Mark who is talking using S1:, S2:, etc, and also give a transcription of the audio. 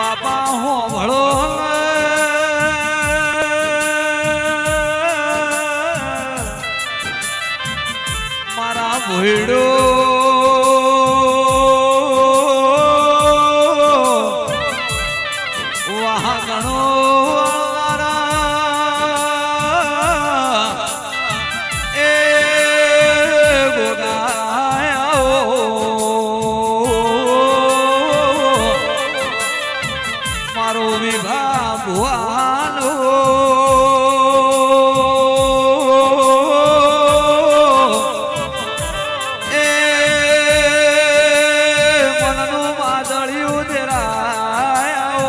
S1: બાપા હો ભળો મારા ભોયડો મારો વિભા ભુવાનો એ મનનું માદળિયું દેરાયો.